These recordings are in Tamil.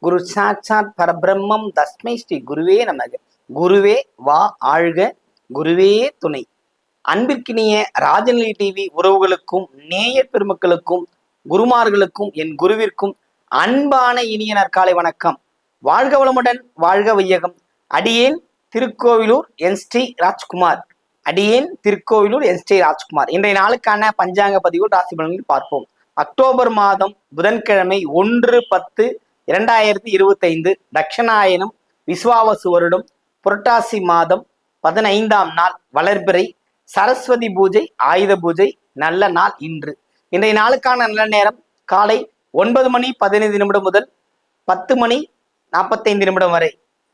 குரு சாட்சாத் பரபிரம்மம் தஸ்மை ஸ்ரீ குருவே நமக. குருவே வா ஆழ்க குருவே துணை. அன்பிற்கினிய ராஜநிலை டிவி உறவுகளுக்கும் நேயர் பெருமக்களுக்கும் குருமார்களுக்கும் என் குருவிற்கும் அன்பான இனிய நற்காலை வணக்கம். வாழ்க வளமுடன் வாழ்க வையகம். அடியேன் திருக்கோவிலூர் என் ஸ்ரீ ராஜ்குமார். அடியேன் திருக்கோவிலூர் என் ஸ்ரீ ராஜ்குமார். இன்றைய நாளுக்கான பஞ்சாங்க பதிவு ராசி பலன்கள் பார்ப்போம். அக்டோபர் மாதம் புதன்கிழமை ஒன்று பத்து இரண்டாயிரத்தி இருபத்தைந்து தட்சணாயனம் விஸ்வாவசு வருடம் புரட்டாசி மாதம் பதினைந்தாம் நாள் வளர்பிறை சரஸ்வதி பூஜை ஆயுத பூஜை நல்ல நாள் இன்று. இன்றைய நாளுக்கான நல்ல நேரம் காலை ஒன்பது மணி பதினைந்து நிமிடம் முதல் பத்து மணி நாற்பத்தைந்து நிமிடம் வரை.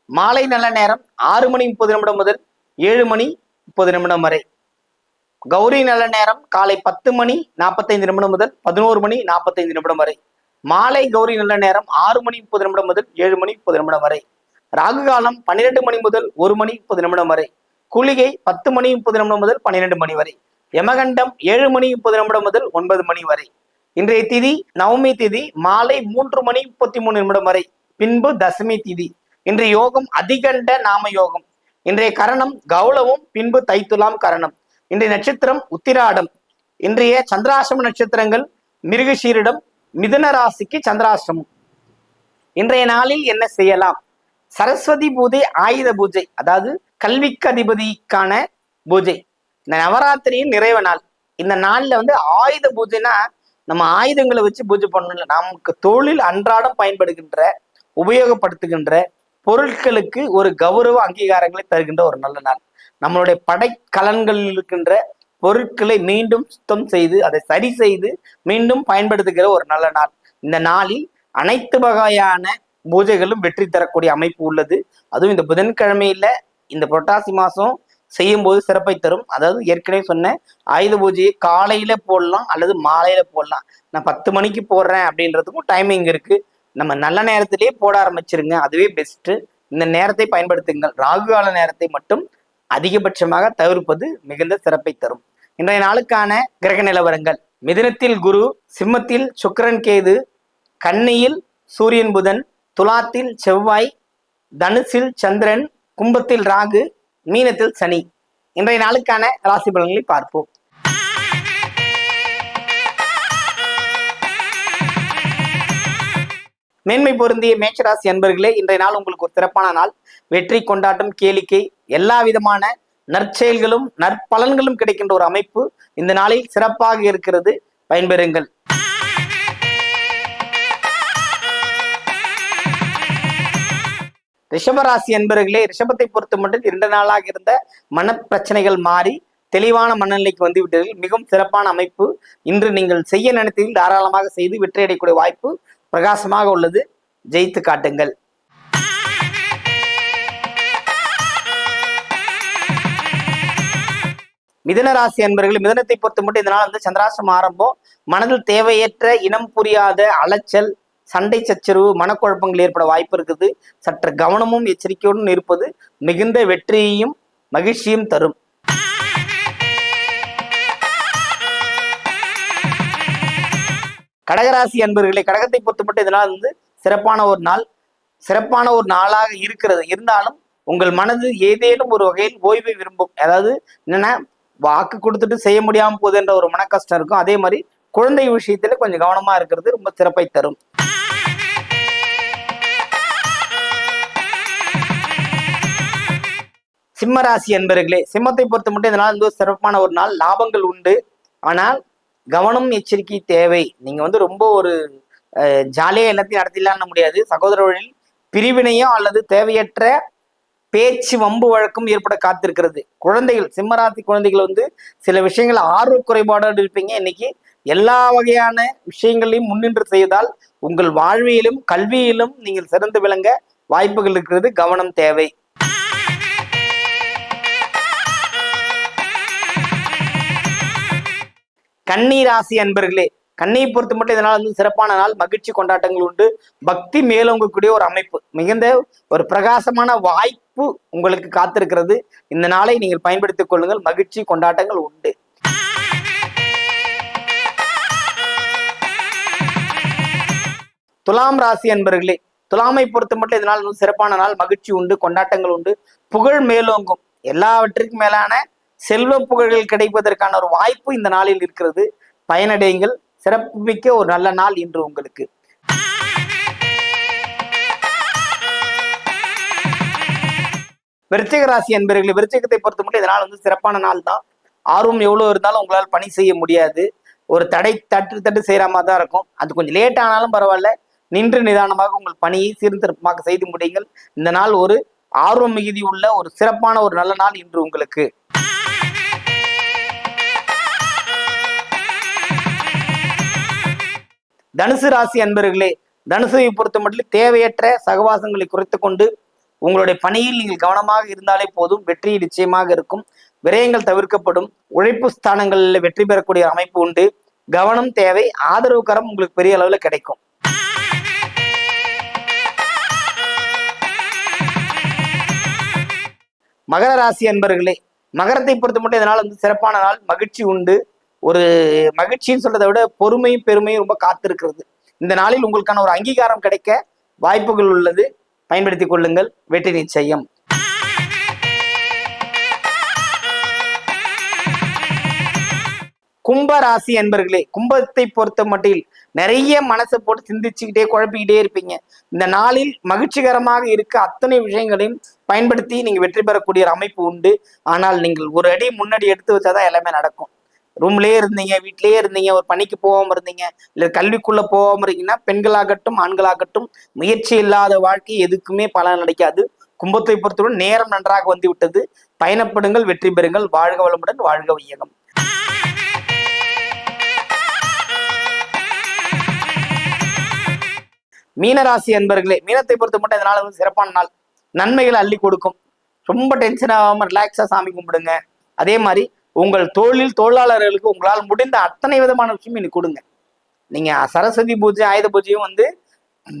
மாலை நல்ல நேரம் ஆறு மணி முப்பது நிமிடம் முதல் ஏழு மணி முப்பது நிமிடம் வரை. கௌரி நல்ல நேரம் காலை பத்து மணி நாற்பத்தைந்து நிமிடம் முதல் பதினோரு மணி நாற்பத்தைந்து நிமிடம் வரை. மாலை கௌரி நல்ல நேரம் ஆறு மணி முப்பது நிமிடம் முதல் ஏழு மணி முப்பது நிமிடம் வரை. ராகு காலம் பன்னிரெண்டு மணி முதல் ஒரு மணி முப்பது நிமிடம் வரை. குளிகை பத்து மணி முப்பது நிமிடம் முதல் பன்னிரெண்டு மணி வரை. யமகண்டம் ஏழு மணி முப்பது நிமிடம் முதல் ஒன்பது மணி வரை. இன்றைய திதி நவமி திதி மாலை மூன்று மணி முப்பத்தி மூணு நிமிடம் வரை. பின்பு தசமி திதி. இன்றைய யோகம் அதிகண்ட நாம யோகம். இன்றைய கரணம் கௌளவும் பின்பு தைத்துலாம் கரணம். இன்றைய நட்சத்திரம் உத்திராடம். இன்றைய சந்திராசிரம நட்சத்திரங்கள் மிருகசீரிடம் மிதுன ராசிக்கு சந்திராசிரமம் இன்றைய நாளில் என்ன செய்யலாம்? சரஸ்வதி பூஜை ஆயுத பூஜை அதாவது கல்விக்கு அதிபதிக்கான பூஜை. இந்த நவராத்திரியின் நிறைவு நாள். இந்த நாள்ல வந்து ஆயுத பூஜைனா நம்ம ஆயுதங்களை வச்சு பூஜை பண்ணல நமக்கு தொழில் அன்றாடம் பயன்படுகின்ற உபயோகப்படுத்துகின்ற பொருட்களுக்கு ஒரு கௌரவ அங்கீகாரங்களை தருகின்ற ஒரு நல்ல நாள். நம்மளுடைய படைக்கலன்களில் இருக்கின்ற பொருட்களை மீண்டும் சுத்தம் செய்து அதை சரி செய்து மீண்டும் பயன்படுத்துகிற ஒரு நல்ல நாள். இந்த நாளில் அனைத்து வகையான பூஜைகளும் வெற்றி தரக்கூடிய அமைப்பு உள்ளது. அதுவும் இந்த புதன்கிழமையில இந்த புரட்டாசி மாசம் செய்யும் போது சிறப்பை தரும். அதாவது ஏற்கனவே சொன்ன ஆயுத பூஜையை காலையில போடலாம் அல்லது மாலையில போடலாம். நான் பத்து மணிக்கு போடுறேன் அப்படின்றதுக்கும் டைமிங் இருக்கு. நம்ம நல்ல நேரத்திலேயே போட ஆரம்பிச்சிருங்க. அதுவே பெஸ்ட் இந்த நேரத்தை பயன்படுத்துங்கள். ராகு கால நேரத்தை மட்டும் அதிகபட்சமாக தவிர்ப்பது மிகுந்த சிறப்பை தரும். இன்றைய நாளுக்கான கிரக நிலவரங்கள். மிதினத்தில் குரு சிம்மத்தில் சுக்கரன் கேது கன்னியில் சூரியன் புதன் துலாத்தில் செவ்வாய் தனுசில் சந்திரன் கும்பத்தில் ராகு மீனத்தில் சனி. இன்றைய நாளுக்கான ராசி பலன்களை பார்ப்போம். மேன்மை பொருந்திய மேச்சராசி அன்பர்களே இன்றைய நாள் உங்களுக்கு ஒரு சிறப்பான நாள். வெற்றி கொண்டாட்டம் கேளிக்கை எல்லா விதமான நற்செயல்களும் நற்பலன்களும் கிடைக்கின்ற ஒரு அமைப்பு இந்த நாளில் சிறப்பாக இருக்கிறது. பயன்பெறுங்கள். ரிஷபராசி என்பர்களே ரிஷபத்தை பொறுத்த மட்டும் இரண்டு நாளாக இருந்த மனப்பிரச்சனைகள் மாறி தெளிவான மனநிலைக்கு வந்துவிட்டதில் மிகவும் சிறப்பான அமைப்பு. இன்று நீங்கள் செய்ய நினைத்ததில் தாராளமாக செய்து வெற்றியடையக்கூடிய வாய்ப்பு பிரகாசமாக உள்ளது. ஜெயித்து காட்டுங்கள். மிதன ராசி அன்பர்கள் மிதனத்தை பொறுத்த மட்டும் இதனால் வந்து சந்திராசிரமம் ஆரம்பம். மனதில் தேவையற்ற இனம் புரியாத அலைச்சல் சண்டை சச்சரவு மனக்குழப்பங்கள் ஏற்பட வாய்ப்பு இருக்குது. சற்று கவனமும் எச்சரிக்கையுடன் இருப்பது மிகுந்த வெற்றியையும் மகிழ்ச்சியும் தரும். கடகராசி அன்பர்களே கடகத்தை பொறுத்த மட்டும் இதனால் வந்து சிறப்பான ஒரு நாள். சிறப்பான ஒரு நாளாக இருக்கிறது. இருந்தாலும் உங்கள் மனது ஏதேனும் ஒரு வகையில் ஓய்வை விரும்பும். அதாவது என்னன்னா வாக்கு கொடுத்துட்டு செய்ய முடியாம போகுதுன்ற ஒரு மன கஷ்டம் இருக்கும். அதே மாதிரி குழந்தை விஷயத்துல கொஞ்சம் கவனமா இருக்கிறது ரொம்ப சிறப்பை தரும். சிம்மராசி என்பர்களே சிம்மத்தை பொறுத்த மட்டும் இதனால் வந்து ஒரு சிறப்பான ஒரு நாள். லாபங்கள் உண்டு. ஆனால் கவனம் எச்சரிக்கை தேவை. நீங்க வந்து ரொம்ப ஒரு ஜாலியாக எல்லாத்தையும் நடத்திடலாம்னு முடியாது. சகோதரர்களில் பிரிவினையோ அல்லது தேவையற்ற பேச்சு வம்பு வழக்கம் ஏற்பட காத்திருக்கிறது. குழந்தைகள் சிம்மராசி குழந்தைகள் வந்து சில விஷயங்கள் ஆர்வ குறைபாடோடு இருப்பீங்க. இன்னைக்கு எல்லா வகையான விஷயங்களையும் முன்னின்று செய்தால் உங்கள் வாழ்வியலும் கல்வியிலும் நீங்கள் சிறந்து விளங்க வாய்ப்புகள் இருக்கிறது. கவனம் தேவை. கன்னி ராசி அன்பர்களே கண்ணையை பொறுத்து மட்டும் இதனால் வந்து சிறப்பான நாள் மகிழ்ச்சி கொண்டாட்டங்கள் உண்டு. பக்தி மேலோங்கக்கூடிய ஒரு அமைப்பு மிகுந்த ஒரு பிரகாசமான வாய்ப்பு உங்களுக்கு காத்திருக்கிறது. இந்த நாளை நீங்கள் பயன்படுத்திக் கொள்ளுங்கள். மகிழ்ச்சி கொண்டாட்டங்கள் உண்டு. துலாம் ராசி அன்பர்களே துலாமை பொறுத்த மட்டும் இதனால் வந்து சிறப்பான நாள் மகிழ்ச்சி உண்டு கொண்டாட்டங்கள் உண்டு. புகழ் மேலோங்கும். எல்லாவற்றிற்கும் மேலான செல்வ புகழ்கள் கிடைப்பதற்கான ஒரு வாய்ப்பு இந்த நாளில் இருக்கிறது. பயனடையுங்கள். சிறப்புமிக்க ஒரு நல்ல நாள் இன்று உங்களுக்கு. விருச்சிக ராசி அன்பர்களே விருச்சிகத்தை பொறுத்த மட்டும் இதனால் வந்து சிறப்பான நாள் தான். ஆர்வம் எவ்வளோ இருந்தாலும் உங்களால் பணி செய்ய முடியாது. ஒரு தடை தட்டு தட்டு செய்கிற மாதிரி தான் இருக்கும். அது கொஞ்சம் லேட் ஆனாலும் பரவாயில்ல. நின்று நிதானமாக உங்கள் பணியை சீர்திருப்பமாக செய்து முடியுங்கள். இந்த நாள் ஒரு ஆர்வம் மிகுதி உள்ள ஒரு சிறப்பான ஒரு நல்ல நாள் இன்று உங்களுக்கு. தனுசு ராசி அன்பர்களே தனுசுவை பொறுத்த மட்டும் தேவையற்ற சகவாசங்களை குறைத்து கொண்டு உங்களுடைய பணியில் நீங்கள் கவனமாக இருந்தாலே போதும் வெற்றி நிச்சயமாக இருக்கும். விரயங்கள் தவிர்க்கப்படும். உழைப்பு ஸ்தானங்களில் வெற்றி பெறக்கூடிய அமைப்பு உண்டு. கவனம் தேவை ஆதரவு கரம் உங்களுக்கு பெரிய அளவில் கிடைக்கும். மகர ராசி அன்பர்களே மகரத்தை பொறுத்த மட்டும் இதனால் வந்து சிறப்பான நாள் மகிழ்ச்சி உண்டு. ஒரு மகிழ்ச்சின்னு சொல்றதை விட பொறுமையும் பெருமையும் ரொம்ப காத்திருக்கிறது. இந்த நாளில் உங்களுக்கான ஒரு அங்கீகாரம் கிடைக்க வாய்ப்புகள் உள்ளது. பயன்படுத்திக் கொள்ளுங்கள். வெற்றி நிச்சயம். கும்ப ராசி என்பர்களே கும்பத்தை பொறுத்த மட்டில் நிறைய மனசை போட்டு சிந்திச்சுக்கிட்டே குழப்பிக்கிட்டே இருப்பீங்க. இந்த நாளில் மகிழ்ச்சிகரமாக இருக்க அத்தனை விஷயங்களையும் பயன்படுத்தி நீங்க வெற்றி பெறக்கூடிய ஒரு அமைப்பு உண்டு. ஆனால் நீங்கள் ஒரு அடி முன்னாடி எடுத்து வச்சாதான் எல்லாமே நடக்கும். ரூம்லயே இருந்தீங்க வீட்லயே இருந்தீங்க ஒரு பணிக்கு போகாம இருந்தீங்க இல்லை கல்விக்குள்ள போகாம இருக்கீங்கன்னா பெண்களாகட்டும் ஆண்களாகட்டும் முயற்சி இல்லாத வாழ்க்கை எதுக்குமே பலன் கிடைக்காது கும்பத்தை பொறுத்தவரை நேரம் நன்றாக வந்து விட்டது பயணப்படுங்கள் வெற்றி பெறுங்கள். வாழ்க வளமுடன் வாழ்க வையகம். மீனராசி அன்பர்களே மீனத்தை பொறுத்த மட்டும் இதனால வந்து சிறப்பான நாள். நன்மைகளை அள்ளி கொடுக்கும். ரொம்ப டென்ஷன் ஆகாம ரிலாக்ஸா சாமி கும்பிடுங்க. அதே மாதிரி உங்கள் தொழில் தொழிலாளர்களுக்கு உங்களால் முடிந்த அத்தனை விதமான விஷயம் இன்னைக்கு கொடுங்க. நீங்க சரஸ்வதி பூஜை ஆயுத பூஜையும் வந்து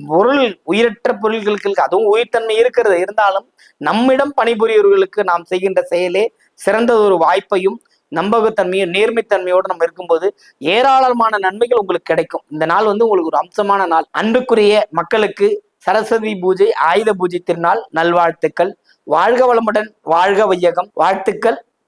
பொருள் உயிரற்ற பொருள்களுக்கு அதுவும் உயிர்த்தன்மை இருக்கிறது. இருந்தாலும் நம்மிடம் பணிபுரியவர்களுக்கு நாம் செய்கின்ற செயலே சிறந்த ஒரு வாய்ப்பையும் நம்பகத்தன்மையும் நேர்மைத்தன்மையோடு நம்ம இருக்கும்போது ஏராளமான நன்மைகள் உங்களுக்கு கிடைக்கும். இந்த நாள் வந்து உங்களுக்கு ஒரு அம்சமான நாள். அன்புக்குரிய மக்களுக்கு சரஸ்வதி பூஜை ஆயுத பூஜை திருநாள். நல்வாழ்த்துக்கள். வாழ்க வளமுடன் வாழ்க வையகம். வாழ்த்துக்கள்.